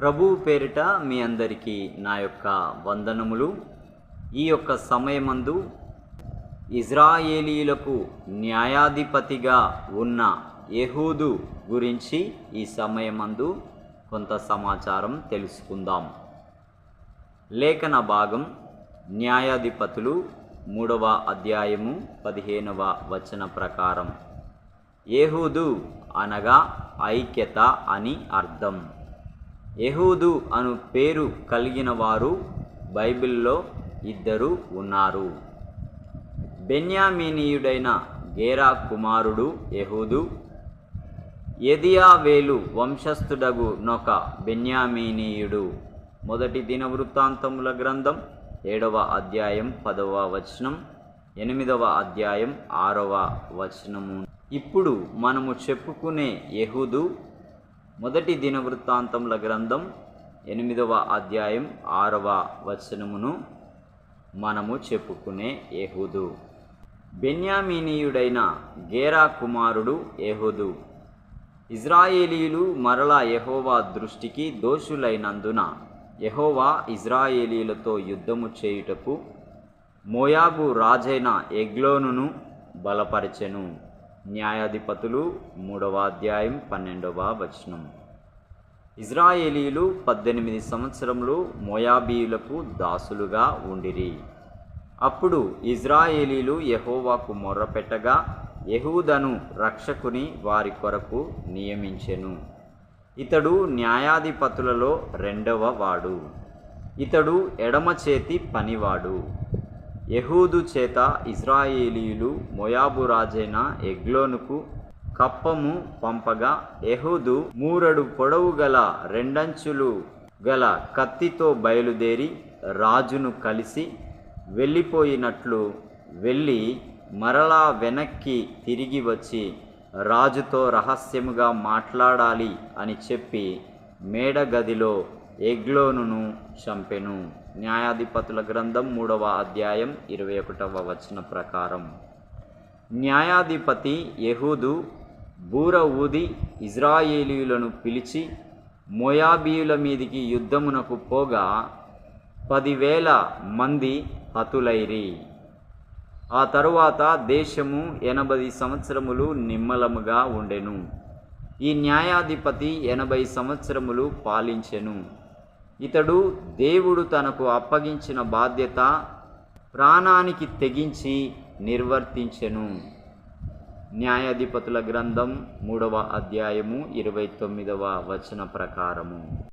ప్రభువు పేరిట మీ అందరికీ నా యొక్క వందనములు. ఈ యొక్క సమయమందు ఇజ్రాయేలీలకు న్యాయాధిపతిగా ఉన్న యహూదు గురించి ఈ సమయమందు కొంత సమాచారం తెలుసుకుందాం. లేఖన భాగం న్యాయాధిపతులు మూడవ అధ్యాయము పదిహేనవ వచన ప్రకారం. ఏహూదు అనగా ఐక్యత అని అర్థం. యెహూదు అను పేరు కలిగిన వారు బైబిల్లో ఇద్దరు ఉన్నారు. బెన్యామీనీయుడైన గేరా కుమారుడు యహూదు ఎదియావేలు వంశస్థుడగు నొక బెన్యామీనీయుడు. మొదటి దిన వృత్తాంతముల గ్రంథం ఏడవ అధ్యాయం పదవ వచనం ఎనిమిదవ అధ్యాయం ఆరవ వచనము. ఇప్పుడు మనము చెప్పుకునే యెహూదు మొదటి దిన వృత్తాంతముల గ్రంథం ఎనిమిదవ అధ్యాయం ఆరవ వచనమును మనము చెప్పుకునే ఏహుదు. బెన్యామీనీయుడైన గేరా కుమారుడు ఏహుదు. ఇజ్రాయేలీలు మరలా యహోవా దృష్టికి దోషులైనందున యహోవా ఇజ్రాయేలీలతో యుద్ధము చేయుటకు మోయాబు రాజైన ఎగ్లోనును బలపరచెను. న్యాయాధిపతులు మూడవ అధ్యాయం పన్నెండవ వచనం. ఇజ్రాయేలీలు పద్దెనిమిది సంవత్సరములు మోయాబీయులకు దాసులుగా ఉండిరి. అప్పుడు ఇజ్రాయేలీలు యహోవాకు మొర్రపెట్టగా యహూదను రక్షకుని వారి కొరకు నియమించెను. ఇతడు న్యాయాధిపతులలో రెండవ వాడు. ఇతడు ఎడమ చేతి పనివాడు. యెహూదు చేత ఇజ్రాయేలీయులు మొయాబు రాజైన ఎగ్లోనుకు కప్పము పంపగా యెహూదు మూరడు పొడవు గల రెండంచులు గల కత్తితో బయలుదేరి రాజును కలిసి వెళ్ళిపోయినట్లు వెళ్ళి మరలా వెనక్కి తిరిగి వచ్చి రాజుతో రహస్యముగా మాట్లాడాలి అని చెప్పి మేడగదిలో ఎగ్లోనును చంపెను. న్యాయాధిపతుల గ్రంథం మూడవ అధ్యాయం ఇరవై ఒకటవ వచన ప్రకారం. న్యాయాధిపతి యహూదు బూర ఊది ఇజ్రాయేలీయులను పిలిచి మోయాబీయుల మీదికి యుద్ధమునకు పోగా పదివేల మంది హతులైరి. ఆ తరువాత దేశము ఎనభై సంవత్సరములు నిమ్మలముగా ఉండెను. ఈ న్యాయాధిపతి ఎనభై సంవత్సరములు పాలించెను. ఇతడు దేవుడు తనకు అప్పగించిన బాధ్యత ప్రాణానికి తెగించి నిర్వర్తించెను. న్యాయాధిపతుల గ్రంథం మూడవ అధ్యాయము ఇరవై తొమ్మిదవ వచన ప్రకారము.